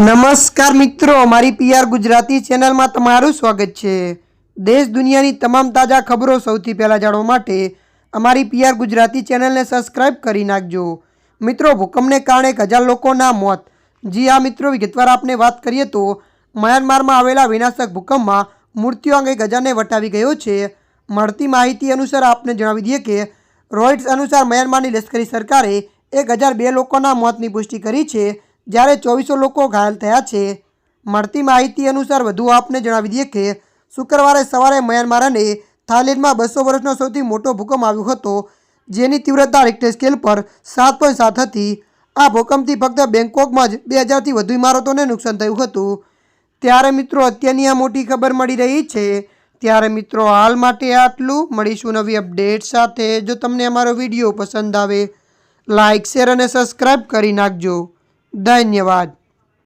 નમસ્કાર મિત્રો મારી પીઆર ગુજરાતી ચેનલમાં તમારું સ્વાગત છે. દેશ દુનિયાની તમામ તાજા ખબરો સૌથી પહેલાં જાણવા માટે અમારી પીઆર ગુજરાતી ચેનલને સબસ્ક્રાઇબ કરી નાખજો. મિત્રો, ભૂકંપને કારણે એક હજાર લોકોના મોત. જી આ મિત્રો, વિગતવાર આપણે વાત કરીએ તો મ્યાનમારમાં આવેલા વિનાશક ભૂકંપમાં મૃત્યુઆંક એક હજારને વટાવી ગયો છે. મળતી માહિતી અનુસાર આપને જણાવી દઈએ કે રોઇટ્સ અનુસાર મ્યાનમારની લશ્કરી સરકારે એક હજાર બે લોકોના મોતની પુષ્ટિ કરી છે. જ્યારે ચોવીસો લોકો ઘાયલ થયા છે, મળતી માહિતી અનુસાર વધુ આપને જણાવી દઈએ કે, શુક્રવારે સવારે મ્યાનમાર અને થાઇલેન્ડમાં બસો વર્ષનો સૌથી મોટો ભૂકંપ આવ્યો હતો, જેની તીવ્રતા રિક્ટર સ્કેલ પર સાત પોઈન્ટ સાત હતી. આ ભૂકંપથી ફક્ત બેંકોકમાં જ બે હજારથી વધુ ઇમારતોને નુકસાન થયું હતું. ત્યારે મિત્રો, અત્યારની આ મોટી ખબર મળી રહી છે. ત્યારે મિત્રો, હાલ માટે આટલું. મળીશું નવી અપડેટ સાથે. જો તમને અમારો વીડિયો પસંદ આવે લાઇક શેર અને સબસ્ક્રાઈબ કરી નાખજો. धन्यवाद